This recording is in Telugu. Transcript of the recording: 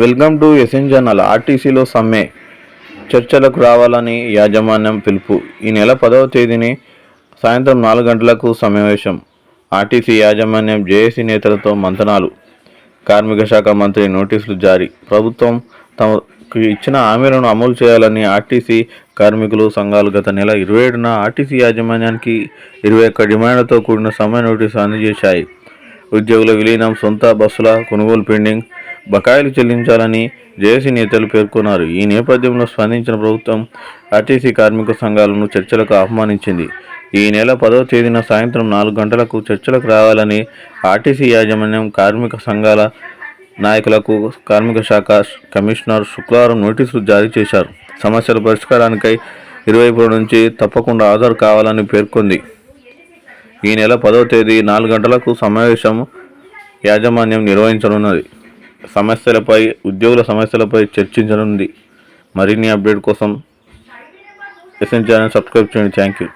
వెల్కమ్ టు ఎస్ఎన్ ఛానల్ ఆర్టీసీలో సమ్మె. చర్చలకు రావాలని యాజమాన్యం పిలుపు. ఈ నెల పదవ తేదీని సాయంత్రం నాలుగు గంటలకు సమావేశం. ఆర్టీసీ యాజమాన్యం జేఏసీ నేతలతో మంతనాలు. కార్మిక శాఖ మంత్రి నోటీసులు జారీ. ప్రభుత్వం తమకు ఇచ్చిన హామీలను అమలు చేయాలని ఆర్టీసీ కార్మికులు సంఘాలు గత నెల ఇరవై ఏడున ఆర్టీసీ యాజమాన్యానికి ఇరవై ఒక్క డిమాండ్లతో కూడిన సమ్మె నోటీసు అందజేశాయి. ఉద్యోగుల విలీనం సొంత బస్సుల కొనుగోలు పెండింగ్ బకాయిలు చెల్లించాలని జేఏసీ నేతలు పేర్కొన్నారు. ఈ నేపథ్యంలో స్పందించిన ప్రభుత్వం ఆర్టీసీ కార్మిక సంఘాలను చర్చలకు ఆహ్వానించింది. ఈ నెల పదవ తేదీన సాయంత్రం నాలుగు గంటలకు చర్చలకు రావాలని ఆర్టీసీ యాజమాన్యం కార్మిక సంఘాల నాయకులకు కార్మిక శాఖ కమిషనర్ శుక్రవారం నోటీసులు జారీ చేశారు. సమస్యల పరిష్కారానికై ఇరువైపుల నుంచి తప్పకుండా హాజరు కావాలని పేర్కొంది. ఈ నెల పదవ తేదీ నాలుగు గంటలకు సమావేశం యాజమాన్యం నిర్వహించనున్నది. సమస్యలపై ఉద్యోగుల సమస్యలపై చర్చించనుంది. మరిన్ని అప్డేట్ కోసం ఎస్ఎన్ ఛానల్ సబ్స్క్రైబ్ చేయండి. Thank you